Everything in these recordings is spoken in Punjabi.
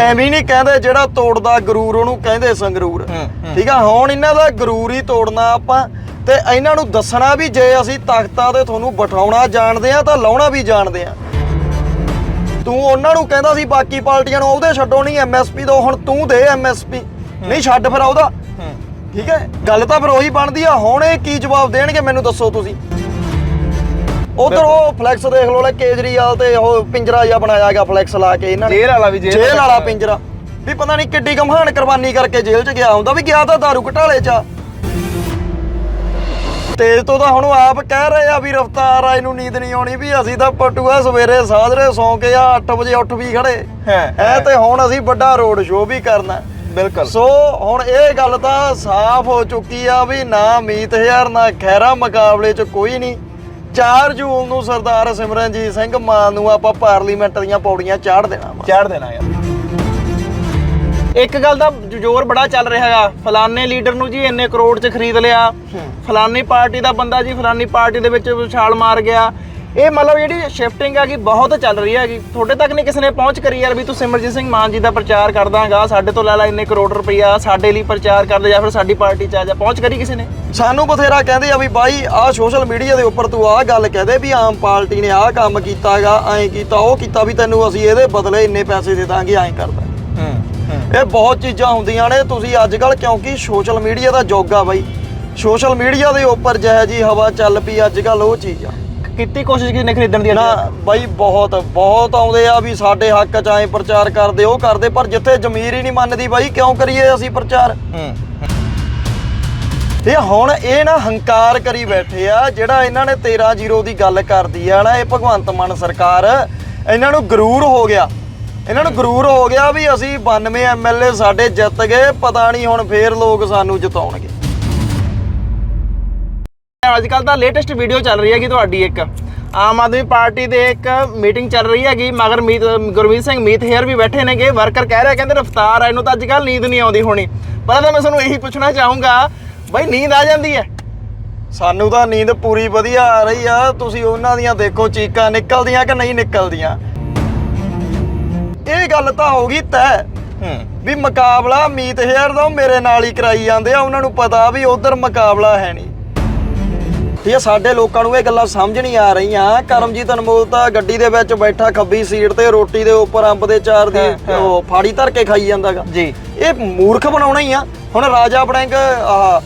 ਐਵੇਂ ਨਹੀਂ ਕਹਿੰਦੇ ਜਿਹੜਾ ਤੋੜਦਾ ਗਰੂਰ ਉਹਨੂੰ ਕਹਿੰਦੇ ਸੰਗਰੂਰ। ਠੀਕ ਆ ਹੁਣ ਇਹਨਾਂ ਦਾ ਗਰੂਰ ਹੀ ਤੋੜਨਾ ਆਪਾਂ ਤੇ ਇਹਨਾਂ ਨੂੰ ਦੱਸਣਾ ਵੀ ਜੇ ਅਸੀਂ ਤਖਤਾਂ ਤੇ ਤੁਹਾਨੂੰ ਬਿਠਾਉਣਾ ਜਾਣਦੇ ਆ ਤਾਂ ਲਾਉਣਾ ਵੀ ਜਾਣਦੇ ਆ। ਤੂੰ ਉਹਨਾਂ ਨੂੰ ਕਹਿੰਦਾ ਸੀ ਬਾਕੀ ਪਾਰਟੀਆਂ ਨੂੰ ਉਹਦੇ ਛੱਡੋ ਨਹੀਂ ਐਮਐਸਪੀ ਦੋ ਹੁਣ ਤੂੰ ਦੇ ਐਮਐਸਪੀ ਨਹੀਂ ਛੱਡ ਫਿਰ ਉਹਦਾ। ਠੀਕ ਹੈ ਗੱਲ ਤਾਂ ਫਿਰ ਉਹੀ ਬਣਦੀ ਆ ਹੁਣ ਇਹ ਕੀ ਜਵਾਬ ਦੇਣਗੇ ਮੈਨੂੰ ਦੱਸੋ ਤੁਸੀਂ। ਉਧਰ ਉਹ ਫਲੈਕਸ ਦੇਖ ਲਓ ਲੈ ਕੇਜਰੀਵਾਲ ਤੇ ਉਹ ਪਿੰਜਰਾ ਜਿਹਾ ਬਣਾਇਆ ਗਿਆ ਫਲੈਕਸ ਲਾ ਕੇ ਇਹਨਾਂ ਨੇ। ਜੇਲ੍ਹ ਵਾਲਾ ਵੀ ਜੇਲ੍ਹ ਵਾਲਾ ਪਿੰਜਰਾ। ਵੀ ਪਤਾ ਨਹੀਂ ਕਿੱਡੀ ਗਮਹਾਨ ਕੁਰਬਾਨੀ ਕਰਕੇ ਜੇਲ੍ਹ 'ਚ ਗਿਆ ਹੁੰਦਾ ਵੀ ਗਿਆ ਤਾਂ ਦਾਰੂ ਘਟਾਲੇ 'ਚ। ਆ ਤੇਜ ਤੋਂ ਤਾਂ ਹੁਣ ਉਹ ਆਪ ਕਹਿ ਰਹੇ ਆ ਵੀ ਰਫਤਾਰ ਆ ਇਹਨੂੰ ਨੀਂਦ ਨਹੀਂ ਆਉਣੀ ਵੀ ਅਸੀਂ ਤਾਂ ਪਟੂਆ ਸਵੇਰੇ ਸਾਜਰੇ ਸੌਂ ਕੇ ਆ 8 ਵਜੇ ਉੱਠ ਵੀ ਖੜੇ। ਹੈ, ਐ ਤੇ ਹੁਣ ਅਸੀਂ ਵੱਡਾ ਰੋਡ ਸ਼ੋਅ ਵੀ ਕਰਨਾ। ਬਿਲਕੁਲ। ਸੋ ਹੁਣ ਇਹ ਗੱਲ ਤਾਂ ਸਾਫ਼ ਹੋ ਚੁੱਕੀ ਆ ਵੀ ਨਾ ਮੀਤ ਹਜ਼ਾਰ ਨਾ ਖੈਰਾ ਮੁਕਾਬਲੇ 'ਚ ਕੋਈ ਨਹੀਂ। 4 ਜੂਨ ਨੂੰ ਸਰਦਾਰ ਸਿਮਰਨਜੀਤ ਸਿੰਘ ਮਾਨ ਨੂੰ ਆਪਾਂ ਪਾਰਲੀਮੈਂਟ ਦੀਆਂ ਪੌੜੀਆਂ ਚਾੜ ਦੇਣਾ ਵਾ। ਚਾੜ ਦੇਣਾ ਯਾਰ। ਇੱਕ ਗੱਲ ਦਾ ਜ਼ੋਰ ਬੜਾ ਚੱਲ ਰਿਹਾ ਹੈਗਾ ਫਲਾਣੇ ਲੀਡਰ ਨੂੰ ਜੀ ਇੰਨੇ ਕਰੋੜ ਚ ਖਰੀਦ ਲਿਆ। ਫਲਾਣੀ ਪਾਰਟੀ ਦਾ ਬੰਦਾ ਜੀ ਫਲਾਣੀ ਪਾਰਟੀ ਦੇ ਵਿੱਚ ਛਾਲ ਮਾਰ ਗਿਆ। ਇਹ ਮਤਲਬ ਜਿਹੜੀ ਸ਼ਿਫਟਿੰਗ ਹੈਗੀ ਬਹੁਤ ਚੱਲ ਰਹੀ ਹੈਗੀ ਤੁਹਾਡੇ ਤੱਕ ਨਹੀਂ ਕਿਸੇ ਨੇ ਪਹੁੰਚ ਕਰੀ ਯਾਰ ਵੀ ਤੂੰ ਸਿਮਰਜੀਤ ਸਿੰਘ ਮਾਨ ਜੀ ਦਾ ਪ੍ਰਚਾਰ ਕਰਦਾਗਾ ਸਾਡੇ ਤੋਂ ਲੈ ਲੈ ਇੰਨੇ ਕਰੋੜ ਰੁਪਈਆ ਸਾਡੇ ਲਈ ਪ੍ਰਚਾਰ ਕਰਦੇ ਜਾਂ ਫਿਰ ਸਾਡੀ ਪਾਰਟੀ ਚ ਆ ਜਾ। ਪਹੁੰਚ ਕਰੀ ਕਿਸੇ ਨੇ? ਸਾਨੂੰ ਬਥੇਰਾ ਕਹਿੰਦੇ ਆ ਵੀ ਬਾਈ ਆਹ ਸੋਸ਼ਲ ਮੀਡੀਆ ਦੇ ਉੱਪਰ ਤੂੰ ਆਹ ਗੱਲ ਕਹਦੇ ਵੀ ਆਮ ਪਾਰਟੀ ਨੇ ਆਹ ਕੰਮ ਕੀਤਾਗਾ ਐਂ ਕੀਤਾ ਉਹ ਕੀਤਾ ਵੀ ਤੈਨੂੰ ਅਸੀਂ ਇਹਦੇ ਬਦਲੇ ਇੰਨੇ ਪੈਸੇ ਦੇ ਦਾਂਗੇ ਐਂ ਕਰਦਾ ਇਹ ਬਹੁਤ ਚੀਜ਼ਾਂ ਹੁੰਦੀਆਂ ਨੇ ਤੁਸੀਂ ਅੱਜ ਕੱਲ ਕਿਉਂਕਿ ਸੋਸ਼ਲ ਮੀਡੀਆ ਦਾ ਯੁੱਗ ਆ ਬਾਈ। ਸੋਸ਼ਲ ਮੀਡੀਆ ਦੇ ਉੱਪਰ ਜਿਹੋ ਜੀ ਹਵਾ ਚੱਲ ਪਈ ਅੱਜ ਕੱਲ ਉਹ ਚੀਜ਼। ਆ ਕੀਤੀ ਕੋਸ਼ਿਸ਼ ਕਿਸ ਨੇ ਖਰੀਦਣ ਦੀ ਨਾ ਬਾਈ ਬਹੁਤ ਬਹੁਤ ਆਉਂਦੇ ਆ ਵੀ ਸਾਡੇ ਹੱਕ ਚ ਐਂ ਪ੍ਰਚਾਰ ਕਰਦੇ ਉਹ ਕਰਦੇ ਪਰ ਜਿੱਥੇ ਜ਼ਮੀਰ ਹੀ ਨਹੀਂ ਮੰਨਦੀ ਬਾਈ ਕਿਉਂ ਕਰੀਏ ਅਸੀਂ ਪ੍ਰਚਾਰ? ਇਹ ਹੁਣ ਇਹ ਨਾ ਹੰਕਾਰ ਕਰੀ ਬੈਠੇ ਆ ਜਿਹੜਾ ਇਹਨਾਂ ਨੇ 13 ਜ਼ੀਰੋ ਦੀ ਗੱਲ ਕਰਦੀ ਆ ਨਾ ਇਹ ਭਗਵੰਤ ਮਾਨ ਸਰਕਾਰ ਇਹਨਾਂ ਨੂੰ ਗਰੂਰ ਹੋ ਗਿਆ। ਇਹਨਾਂ ਨੂੰ ਗਰੂਰ ਹੋ ਗਿਆ ਵੀ ਅਸੀਂ 92 ਐਮਐਲਏ ਸਾਡੇ ਜਿੱਤ ਗਏ ਪਤਾ ਨਹੀਂ ਹੁਣ ਫੇਰ ਲੋਕ ਸਾਨੂੰ ਜਿਤਾਉਣਗੇ। ਅੱਜ ਕੱਲ ਦਾ ਲੇਟੈਸਟ ਵੀਡੀਓ ਚੱਲ ਰਹੀ ਹੈਗੀ ਤੁਹਾਡੀ ਇੱਕ। ਆਮ ਆਦਮੀ ਪਾਰਟੀ ਦੇ ਇੱਕ ਮੀਟਿੰਗ ਚੱਲ ਰਹੀ ਹੈਗੀ ਮਗਰ ਮੀਤ ਗੁਰਮੀਤ ਸਿੰਘ ਮੀਤ ਹੇਅਰ ਵੀ ਬੈਠੇ ਨੇਗੇ। ਵਰਕਰ ਕਹਿ ਰਿਹਾ ਕਹਿੰਦੇ ਰਫਤਾਰ ਆ ਇਹਨੂੰ ਤਾਂ ਅੱਜ ਕੱਲ ਨੀਂਦ ਨਹੀਂ ਆਉਂਦੀ ਹੋਣੀ। ਤਾਂ ਮੈਂ ਤੁਹਾਨੂੰ ਇਹੀ ਪੁੱਛਣਾ ਚਾਹੂੰਗਾ ਬਈ ਨੀਂਦ ਆ ਜਾਂਦੀ ਹੈ? ਸਾਨੂੰ ਤਾਂ ਨੀਂਦ ਪੂਰੀ ਵਧੀਆ ਆ ਰਹੀ ਆ ਤੁਸੀਂ ਉਹਨਾਂ ਦੀਆਂ ਦੇਖੋ ਚੀਕਾਂ ਨਿਕਲਦੀਆਂ ਕਿ ਨਹੀਂ ਨਿਕਲਦੀਆਂ? ਇਹ ਗੱਲ ਤਾਂ ਹੋ ਗਈ ਤੈਅ ਵੀ ਮੁਕਾਬਲਾ ਮੀਤ ਹੇਅਰ ਦਾ ਮੇਰੇ ਨਾਲ ਹੀ ਕਰਾਈ ਜਾਂਦੇ ਆ ਉਹਨਾਂ ਨੂੰ ਪਤਾ ਵੀ ਉਧਰ ਮੁਕਾਬਲਾ ਹੈ ਨਹੀਂ। ਠੀਕ ਹੈ ਸਾਡੇ ਲੋਕਾਂ ਨੂੰ ਇਹ ਗੱਲਾਂ ਸਮਝ ਨਹੀਂ ਆ ਰਹੀਆਂ। ਕਰਮਜੀਤ ਅਨਮੋਲ ਤਾਂ ਗੱਡੀ ਦੇ ਵਿੱਚ ਬੈਠਾ ਖੱਬੀ ਸੀਟ ਤੇ ਰੋਟੀ ਦੇ ਉੱਪਰ ਅੰਬ ਦੇ ਚਾਰ ਦੀ। ਉਹ ਫਾੜੀ ਧਰ ਕੇ ਖਾਈ ਜਾਂਦਾਗਾ ਜੀ। ਇਹ ਮੂਰਖ ਬਣਾਉਣਾ ਹੀ ਆ। ਹੁਣ ਰਾਜਾ ਬੜਿੰਗ ਆਹ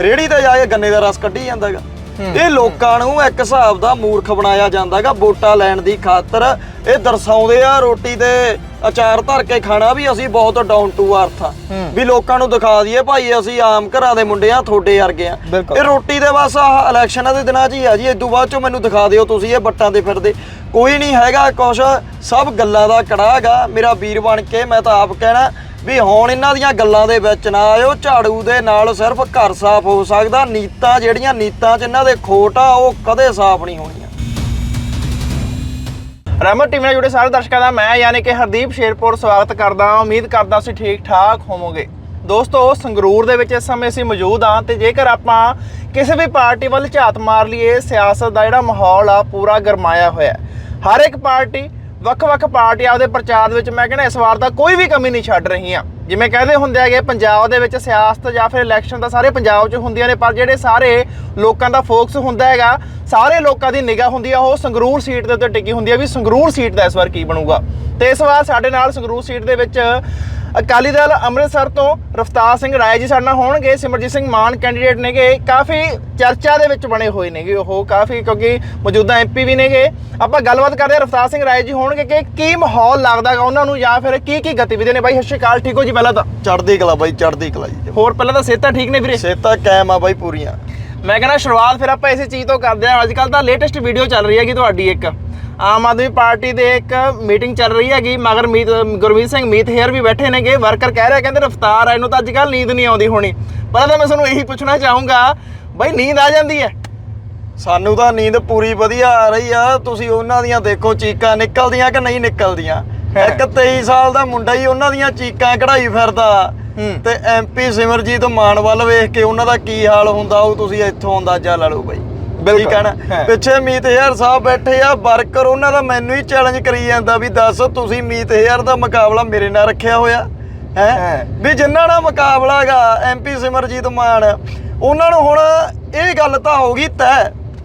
ਰੇੜੀ ਤੇ ਜਾ ਕੇ ਗੰਨੇ ਦਾ ਰਸ ਕੱਢੀ ਜਾਂਦਾਗਾ ਇਹ ਲੋਕਾਂ ਨੂੰ ਇੱਕ ਹਿਸਾਬ ਦਾ ਮੂਰਖ ਬਣਾਇਆ ਜਾਂਦਾਗਾ ਵੋਟਾਂ ਲੈਣ ਦੀ ਖਾਤਰ। ਇਹ ਦਰਸਾਉਂਦੇ ਆ ਰੋਟੀ ਤੇ ਅਚਾਰ ਧਰ ਕੇ ਖਾਣਾ ਵੀ ਅਸੀਂ ਬਹੁਤ ਡਾਊਨ ਟੂ ਅਰਥ ਆ। ਵੀ ਲੋਕਾਂ ਨੂੰ ਦਿਖਾ ਦਈਏ ਭਾਈ ਅਸੀਂ ਆਮ ਘਰਾਂ ਦੇ ਮੁੰਡੇ ਆ ਤੁਹਾਡੇ ਵਰਗੇ ਆ। ਇਹ ਰੋਟੀ ਦੇ ਬਸ ਆਹ ਇਲੈਕਸ਼ਨਾਂ ਦੇ ਦਿਨਾਂ 'ਚ ਹੀ ਆ ਜੀ ਇਦੋਂ ਬਾਅਦ 'ਚੋਂ ਮੈਨੂੰ ਦਿਖਾ ਦਿਓ ਤੁਸੀਂ ਇਹ ਬੱਟਾਂ ਤੇ ਫਿਰਦੇ। ਕੋਈ ਨਹੀਂ ਹੈਗਾ ਕੁਛ ਸਭ ਗੱਲਾਂ ਦਾ ਕੜਾਗਾ ਮੇਰਾ ਵੀਰ ਬਣ ਕੇ ਮੈਂ ਤਾਂ ਆਪ ਕਹਿਣਾ ਵੀ ਹੁਣ ਇਹਨਾਂ ਦੀਆਂ ਗੱਲਾਂ ਦੇ ਵਿੱਚ ਨਾ ਆਇਓ, ਝਾੜੂ ਦੇ ਨਾਲ ਸਿਰਫ ਘਰ ਸਾਫ਼ ਹੋ ਸਕਦਾ, ਨੀਤਾਂ ਜਿਹੜੀਆਂ ਨੀਤਾਂ 'ਚ ਇਹਨਾਂ ਦੇ ਖੋਟ ਆ, ਉਹ ਕਦੇ ਸਾਫ਼ ਨਹੀਂ ਹੋਣੀਆਂ। ਰਹਿਮਤ ਟੀਮ ਨਾਲ ਜੁੜੇ ਸਾਰੇ ਦਰਸ਼ਕਾਂ ਦਾ, ਮੈਂ ਯਾਨੀ ਕਿ ਹਰਦੀਪ ਸ਼ੇਰਪੁਰ ਸਵਾਗਤ ਕਰਦਾ ਉਮੀਦ ਕਰਦਾ ਤੁਸੀਂ ਠੀਕ ਠਾਕ ਹੋਵੋਗੇ। ਦੋਸਤੋ, ਸੰਗਰੂਰ ਦੇ ਵਿੱਚ ਇਸ ਸਮੇਂ ਅਸੀਂ ਮੌਜੂਦ ਹਾਂ ਤੇ ਜੇਕਰ ਆਪਾਂ ਕਿਸੇ ਵੀ ਪਾਰਟੀ ਵੱਲ ਝਾਤ ਮਾਰ ਲਈਏ, ਸਿਆਸਤ ਦਾ ਜਿਹੜਾ ਮਾਹੌਲ ਆ, ਪੂਰਾ ਗਰਮਾਇਆ ਹੋਇਆ ਹਰ ਇੱਕ ਪਾਰਟੀ ਵੱਖ-ਵੱਖ ਪਾਰਟੀਆਂ ਦੇ ਪ੍ਰਚਾਰ ਦੇ ਵਿੱਚ ਮੈਂ ਕਹਿੰਦਾ ਇਸ ਵਾਰ ਤਾਂ ਕੋਈ ਵੀ ਕਮੀ ਨਹੀਂ ਛੱਡ ਰਹੀਆਂ। ਜਿਵੇਂ ਕਹਿੰਦੇ ਹੁੰਦੇ ਹੈਗੇ, ਪੰਜਾਬ ਦੇ ਵਿੱਚ ਸਿਆਸਤ ਜਾਂ ਫਿਰ ਇਲੈਕਸ਼ਨ ਤਾਂ ਸਾਰੇ ਪੰਜਾਬ 'ਚ ਹੁੰਦੀਆਂ ਨੇ, ਪਰ ਜਿਹੜੇ ਸਾਰੇ ਲੋਕਾਂ ਦਾ ਫੋਕਸ ਹੁੰਦਾ ਹੈਗਾ, ਸਾਰੇ ਲੋਕਾਂ ਦੀ ਨਿਗਾਹ ਹੁੰਦੀ ਆ, ਉਹ ਸੰਗਰੂਰ ਸੀਟ ਦੇ ਉੱਤੇ ਟਿਕੀ ਹੁੰਦੀ ਆ ਵੀ ਸੰਗਰੂਰ ਸੀਟ ਦਾ ਇਸ ਵਾਰ ਕੀ ਬਣੂਗਾ। ਤੇ ਇਸ ਵਾਰ ਸਾਡੇ ਨਾਲ ਸੰਗਰੂਰ ਸੀਟ ਦੇ ਵਿੱਚ ਅਕਾਲੀ ਦਲ ਅੰਮ੍ਰਿਤਸਰ ਤੋਂ ਰਫਤਾਰ ਸਿੰਘ ਰਾਏ ਜੀ ਸਾਡੇ ਨਾਲ ਹੋਣਗੇ। ਸਿਮਰਜੀਤ ਸਿੰਘ ਮਾਨ ਕੈਂਡੀਡੇਟ ਨੇਗੇ। ਕਾਫੀ ਚਰਚਾ ਦੇ ਵਿੱਚ ਬਣੇ ਹੋਏ ਨੇਗੇ ਉਹ, ਕਾਫੀ ਕਿਉਂਕਿ ਮੌਜੂਦਾ ਐਮਪੀ ਵੀ ਨੇਗੇ। ਆਪਾਂ ਗੱਲਬਾਤ ਕਰਦੇ ਹਾਂ, ਰਫਤਾਰ ਸਿੰਘ ਰਾਏ ਜੀ ਹੋਣਗੇ ਕਿ ਕੀ ਮਾਹੌਲ ਲੱਗਦਾਗਾ ਉਹਨਾਂ ਨੂੰ ਜਾਂ ਫਿਰ ਕੀ ਕੀ ਗਤੀਵਿਧੀਆਂ ਨੇ? ਬਾਈ, ਸਤਿ ਸ਼੍ਰੀ ਅਕਾਲ, ਠੀਕ ਹੋ ਜੀ ਪਹਿਲਾਂ ਤਾਂ ਚੜ੍ਹਦੀ ਕਲਾ ਬਾਈ ਚੜ੍ਹਦੀ ਕਲਾ ਜੀ। ਹੋਰ ਪਹਿਲਾਂ ਤਾਂ ਸਿਹਤਾਂ ਠੀਕ ਨੇ ਵੀਰੇ? ਸੇਤਾ ਕਾਇਮ ਆ ਬਾਈ ਪੂਰੀਆਂ। ਮੈਂ ਕਹਿੰਦਾ ਸ਼ੁਰੂਆਤ ਫਿਰ ਆਪਾਂ ਇਸੇ ਚੀਜ਼ ਤੋਂ ਕਰਦੇ ਹਾਂ। ਅੱਜ ਕੱਲ ਤਾਂ ਲੇਟੈਸਟ ਵੀਡੀਓ ਚੱਲ ਰਹੀ ਹੈਗੀ ਤੁਹਾਡੀ ਇੱਕ। ਆਮ ਆਦਮੀ ਪਾਰਟੀ ਦੇ ਇੱਕ ਮੀਟਿੰਗ ਚੱਲ ਰਹੀ ਹੈਗੀ ਮਗਰ ਮੀਤ ਗੁਰਮੀਤ ਸਿੰਘ ਮੀਤ ਹੇਅਰ ਵੀ ਬੈਠੇ ਨੇਗੇ। ਵਰਕਰ ਕਹਿ ਰਿਹਾ ਕਹਿੰਦੇ ਰਫਤਾਰ ਆ ਇਹਨੂੰ ਤਾਂ ਅੱਜ ਕੱਲ ਨੀਂਦ ਨਹੀਂ ਆਉਂਦੀ ਹੋਣੀ। ਪਹਿਲਾਂ ਤਾਂ ਮੈਂ ਤੁਹਾਨੂੰ ਇਹੀ ਪੁੱਛਣਾ ਚਾਹੂੰਗਾ ਬਈ ਨੀਂਦ ਆ ਜਾਂਦੀ ਹੈ? ਸਾਨੂੰ ਤਾਂ ਨੀਂਦ ਪੂਰੀ ਵਧੀਆ ਆ ਰਹੀ ਆ। ਤੁਸੀਂ ਉਹਨਾਂ ਦੀਆਂ ਦੇਖੋ ਚੀਕਾਂ ਨਿਕਲਦੀਆਂ ਕਿ ਨਹੀਂ ਨਿਕਲਦੀਆਂ। ਇੱਕ 23 ਸਾਲ ਦਾ ਮੁੰਡਾ ਹੀ ਉਹਨਾਂ ਦੀਆਂ ਚੀਕਾਂ ਕਢਾਈ ਫਿਰਦਾ। ਤੇ ਐਮਪੀ ਸਿਮਰਜੀਤ ਮਾਨ ਵੱਲ ਵੇਖ ਕੇ ਉਹਨਾਂ ਦਾ ਕੀ ਹਾਲ ਹੁੰਦਾ ਉਹ ਤੁਸੀਂ ਇੱਥੋਂ ਅੰਦਾਜ਼ਾ ਲਾ ਲਓ ਬਾਈ। ਬਿਲਕੁਲ, ਠੀਕ ਹੈ। ਨਾ। ਪਿੱਛੇ ਮੀਤ ਹੇਅਰ ਸਾਹਿਬ ਬੈਠੇ ਆ ਵਰਕਰ ਉਹਨਾਂ ਦਾ ਮੈਨੂੰ ਹੀ ਚੈਲੰਜ ਕਰੀ ਜਾਂਦਾ ਵੀ ਦੱਸ ਤੁਸੀਂ ਮੀਤ ਹੇਅਰ ਦਾ ਮੁਕਾਬਲਾ ਮੇਰੇ ਨਾਲ ਰੱਖਿਆ ਹੋਇਆ? ਹੈ। ਵੀ ਜਿੰਨਾ ਨਾਲ ਮੁਕਾਬਲਾ ਹੈਗਾ ਐਮਪੀ ਸਿਮਰਜੀਤ ਮਾਨ ਉਹਨਾਂ ਨੂੰ ਹੁਣ ਇਹ ਗੱਲ ਤਾਂ ਹੋ ਗਈ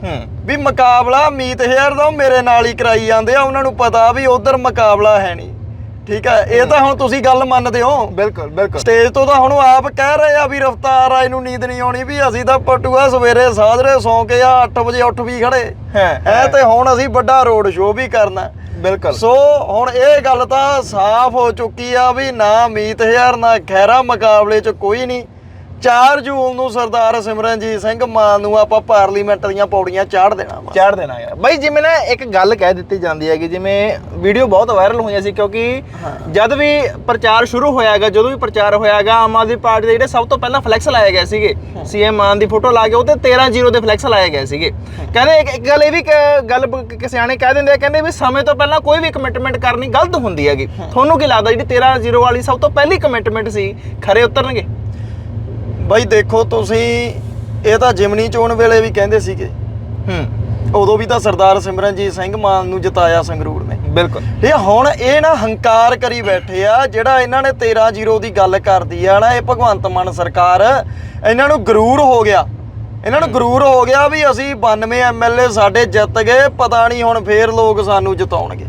ਹੂੰ। ਵੀ ਮੁਕਾਬਲਾ ਮੀਤ ਹੇਅਰ ਦਾ ਉਹ ਮੇਰੇ ਨਾਲ ਹੀ ਕਰਾਈ ਜਾਂਦੇ ਆ ਉਹਨਾਂ ਨੂੰ ਪਤਾ ਵੀ ਉਧਰ ਮੁਕਾਬਲਾ ਹੈ ਨਹੀਂ। ਠੀਕ ਹੈ ਇਹ ਤਾਂ ਹੁਣ ਤੁਸੀਂ ਗੱਲ ਮੰਨਦੇ ਹੋ। ਬਿਲਕੁਲ ਬਿਲਕੁਲ। ਸਟੇਜ ਤੋਂ ਤਾਂ ਹੁਣ ਉਹ ਆਪ ਕਹਿ ਰਹੇ ਆ ਵੀ ਰਫਤਾਰ ਆਏ ਨੂੰ ਨੀਂਦ ਨਹੀਂ ਆਉਣੀ ਵੀ ਅਸੀਂ ਤਾਂ ਪਟੂਆ ਸਵੇਰੇ ਸਾਜਰੇ ਸੌਂ ਕੇ ਆ 8 ਵਜੇ ਉੱਠ ਵੀ ਖੜੇ। ਹਾਂ, ਐ ਤੇ ਹੁਣ ਅਸੀਂ ਵੱਡਾ ਰੋਡ ਸ਼ੋਅ ਵੀ ਕਰਨਾ। ਬਿਲਕੁਲ। ਸੋ ਹੁਣ ਇਹ ਗੱਲ ਤਾਂ ਸਾਫ਼ ਹੋ ਚੁੱਕੀ ਆ ਵੀ ਨਾ ਮੀਤ ਹਜ਼ਾਰ ਨਾ ਖੈਰਾ ਮੁਕਾਬਲੇ 'ਚ ਕੋਈ ਨਹੀਂ। 4 ਜੂਨ ਨੂੰ ਸਰਦਾਰ ਸਿਮਰਨਜੀਤ ਸਿੰਘ ਮਾਨ ਨੂੰ ਆਪਾਂ ਪਾਰਲੀਮੈਂਟ ਦੀਆਂ ਪੌੜੀਆਂ ਚਾੜ ਦੇਣਾ ਵਾ। ਚਾੜ ਦੇਣਾ ਹੈ ਬਾਈ ਜਿਵੇਂ ਨਾ ਇੱਕ ਗੱਲ ਕਹਿ ਦਿੱਤੀ ਜਾਂਦੀ ਹੈ ਕਿ ਜਿਵੇਂ ਵੀਡੀਓ ਬਹੁਤ ਵਾਇਰਲ ਹੋਈਆਂ ਸੀ ਕਿਉਂਕਿ ਜਦ ਵੀ ਪ੍ਰਚਾਰ ਸ਼ੁਰੂ ਹੋਇਆਗਾ ਜਦੋਂ ਵੀ ਪ੍ਰਚਾਰ ਹੋਇਆਗਾ ਆਮ ਆਦਮੀ ਪਾਰਟੀ ਦੇ ਜਿਹੜੇ ਸਭ ਤੋਂ ਪਹਿਲਾਂ ਫਲੈਕਸ ਲਾਏ ਗਏ ਸੀਗੇ ਸੀਐਮ ਮਾਨ ਦੀ ਫੋਟੋ ਲਾ ਕੇ ਉਹਤੇ 13 ਜ਼ੀਰੋ ਦੇ ਫਲੈਕਸ ਲਾਏ ਗਏ ਸੀਗੇ। ਕਹਿੰਦੇ ਇੱਕ ਇੱਕ ਗੱਲ ਇਹ ਵੀ ਗੱਲ ਬ- ਕ- ਸਿਆਣੇ ਕਹਿ ਦਿੰਦੇ ਆ ਕਹਿੰਦੇ ਵੀ ਸਮੇਂ ਤੋਂ ਪਹਿਲਾਂ ਕੋਈ ਵੀ ਕਮਿਟਮੈਂਟ ਕਰਨੀ ਗਲਤ ਹੁੰਦੀ ਹੈਗੀ। ਤੁਹਾਨੂੰ ਕੀ ਲੱਗਦਾ ਜਿਹੜੀ 13 ਜ਼ੀਰੋ ਵਾਲੀ ਸਭ ਤੋਂ ਪਹਿਲੀ ਕਮਿਟਮੈਂਟ ਸੀ ਖਰੇ ਉਤਰਨਗੇ? ਬਈ ਦੇਖੋ ਤੁਸੀਂ ਇਹ ਤਾਂ ਜਿਮਨੀ ਚੋਣ ਵੇਲੇ ਵੀ ਕਹਿੰਦੇ ਸੀਗੇ। ਹੂੰ। ਉਦੋਂ ਵੀ ਤਾਂ ਸਰਦਾਰ ਸਿਮਰਨਜੀਤ ਸਿੰਘ ਮਾਨ ਨੂੰ ਜਿਤਾਇਆ ਸੰਗਰੂਰ ਨੇ। ਬਿਲਕੁਲ। ਇਹ ਹੁਣ ਇਹ ਨਾ ਹੰਕਾਰ ਕਰੀ ਬੈਠੇ ਆ ਜਿਹੜਾ ਇਹਨਾਂ ਨੇ 13 ਜ਼ੀਰੋ ਦੀ ਗੱਲ ਕਰਦੀ ਆ ਨਾ ਇਹ ਭਗਵੰਤ ਮਾਨ ਸਰਕਾਰ ਇਹਨਾਂ ਨੂੰ ਗਰੂਰ ਹੋ ਗਿਆ। ਇਹਨਾਂ ਨੂੰ ਗਰੂਰ ਹੋ ਗਿਆ ਵੀ ਅਸੀਂ 92 ਐਮਐਲਏ ਸਾਡੇ ਜਿੱਤ ਗਏ ਪਤਾ ਨਹੀਂ ਹੁਣ ਫੇਰ ਲੋਕ ਸਾਨੂੰ ਜਿਤਾਉਣਗੇ।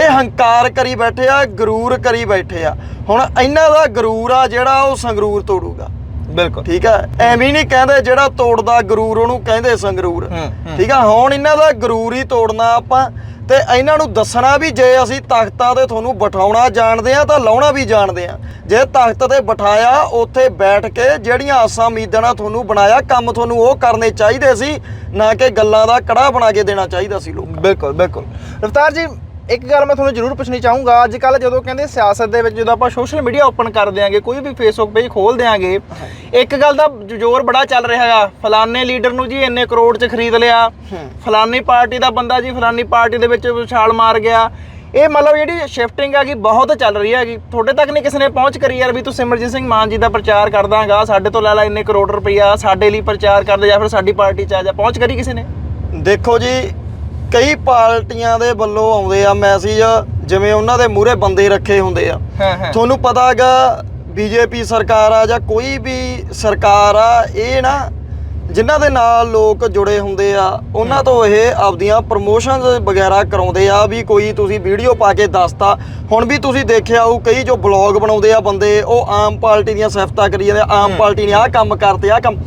ਇਹ ਹੰਕਾਰ ਕਰੀ ਬੈਠੇ ਆ ਗਰੂਰ ਕਰੀ ਬੈਠੇ ਆ। ਹੁਣ ਇਹਨਾਂ ਦਾ ਗਰੂਰ ਆ ਜਿਹੜਾ ਉਹ ਸੰਗਰੂਰ ਤੋੜੂਗਾ। ਬਿਲਕੁਲ। ਠੀਕ ਆ? ਐਵੇਂ ਨਹੀਂ ਕਹਿੰਦੇ ਜਿਹੜਾ ਤੋੜਦਾ ਗਰੂਰ ਉਹਨੂੰ ਕਹਿੰਦੇ ਸੰਗਰੂਰ। ਠੀਕ ਆ? ਹੁਣ ਇਹਨਾਂ ਦਾ ਗਰੂਰ ਹੀ ਤੋੜਨਾ ਆਪਾਂ ਤੇ ਇਹਨਾਂ ਨੂੰ ਦੱਸਣਾ ਵੀ ਜੇ ਅਸੀਂ ਤਖਤਾਂ ਤੇ ਤੁਹਾਨੂੰ ਬਿਠਾਉਣਾ ਜਾਣਦੇ ਆ ਤਾਂ ਲਾਉਣਾ ਵੀ ਜਾਣਦੇ ਆ। ਜੇ ਤਖਤ ਤੇ ਬਿਠਾਇਆ ਉੱਥੇ ਬੈਠ ਕੇ ਜਿਹੜੀਆਂ ਆਸਾਂ ਉਮੀਦਾਂ ਨਾਲ ਤੁਹਾਨੂੰ ਬਣਾਇਆ ਕੰਮ ਤੁਹਾਨੂੰ ਉਹ ਕਰਨੇ ਚਾਹੀਦੇ ਸੀ ਨਾ ਕਿ ਗੱਲਾਂ ਦਾ ਕੜਾ ਬਣਾ ਕੇ ਦੇਣਾ ਚਾਹੀਦਾ ਸੀ ਲੋਕ ਬਿਲਕੁਲ ਬਿਲਕੁਲ। ਰਫਤਾਰ ਜੀ ਇੱਕ ਗੱਲ ਮੈਂ ਤੁਹਾਨੂੰ ਜ਼ਰੂਰ ਪੁੱਛਣੀ ਚਾਹੂੰਗਾ ਅੱਜ ਕੱਲ ਜਦੋਂ ਕਹਿੰਦੇ ਸਿਆਸਤ ਦੇ ਵਿੱਚ ਜਦੋਂ ਆਪਾਂ ਸੋਸ਼ਲ ਮੀਡੀਆ ਓਪਨ ਕਰ ਦਿਆਂਗੇ ਕੋਈ ਵੀ ਫੇਸਬੁੱਕ ਪੇਜ ਖੋਲ ਦਿਆਂਗੇ ਇੱਕ ਗੱਲ ਦਾ ਜ਼ੋਰ ਬੜਾ ਚੱਲ ਰਿਹਾ ਹੈਗਾ ਫਲਾਣੇ ਲੀਡਰ ਨੂੰ ਜੀ ਇੰਨੇ ਕਰੋੜ 'ਚ ਖਰੀਦ ਲਿਆ। ਫਲਾਣੀ ਪਾਰਟੀ ਦਾ ਬੰਦਾ ਜੀ ਫਲਾਣੀ ਪਾਰਟੀ ਦੇ ਵਿੱਚ ਛਾਲ ਮਾਰ ਗਿਆ। ਇਹ ਮਤਲਬ ਜਿਹੜੀ ਸ਼ਿਫਟਿੰਗ ਹੈਗੀ ਬਹੁਤ ਚੱਲ ਰਹੀ ਹੈਗੀ ਤੁਹਾਡੇ ਤੱਕ ਨਹੀਂ ਕਿਸੇ ਨੇ ਪਹੁੰਚ ਕਰੀ ਯਾਰ ਵੀ ਤੂੰ ਸਿਮਰਜੀਤ ਸਿੰਘ ਮਾਨ ਜੀ ਦਾ ਪ੍ਰਚਾਰ ਕਰਦਾਗਾ ਸਾਡੇ ਤੋਂ ਲੈ ਲੈ ਇੰਨੇ ਕਰੋੜ ਰੁਪਈਆ ਸਾਡੇ ਲਈ ਪ੍ਰਚਾਰ ਕਰਦੇ ਜਾਂ ਫਿਰ ਸਾਡੀ ਪਾਰਟੀ 'ਚ ਆ ਜਾ। ਪਹੁੰਚ ਕਰੀ ਕਿਸੇ ਨੇ? ਦੇਖੋ ਜੀ ਕਈ ਪਾਰਟੀਆਂ ਦੇ ਵੱਲੋਂ ਆਉਂਦੇ ਆ ਮੈਸੇਜ ਜਿਵੇਂ ਉਹਨਾਂ ਦੇ ਮੂਹਰੇ ਬੰਦੇ ਰੱਖੇ ਹੁੰਦੇ ਆ। ਤੁਹਾਨੂੰ ਪਤਾ ਹੈਗਾ ਬੀਜੇਪੀ ਸਰਕਾਰ ਆ ਜਾਂ ਕੋਈ ਵੀ ਸਰਕਾਰ ਆ ਇਹ ਨਾ ਜਿਨ੍ਹਾਂ ਦੇ ਨਾਲ ਲੋਕ ਜੁੜੇ ਹੁੰਦੇ ਆ ਉਹਨਾਂ ਤੋਂ ਇਹ ਆਪਦੀਆਂ ਪ੍ਰਮੋਸ਼ਨਸ ਵਗੈਰਾ ਕਰਾਉਂਦੇ ਆ ਵੀ ਕੋਈ ਤੁਸੀਂ ਵੀਡੀਓ ਪਾ ਕੇ ਦੱਸਤਾ। ਹੁਣ ਵੀ ਤੁਸੀਂ ਦੇਖਿਆ ਉਹ ਕਈ ਜੋ ਬਲੌਗ ਬਣਾਉਂਦੇ ਆ ਬੰਦੇ ਉਹ ਆਮ ਪਾਰਟੀ ਦੀਆਂ ਸਿਫਤਾਂ ਕਰੀ ਜਾਂਦੇ ਆ, ਆਮ ਪਾਰਟੀ ਨੇ ਆਹ ਕੰਮ ਕਰਤੇ ਆਹ ਕੰਮ।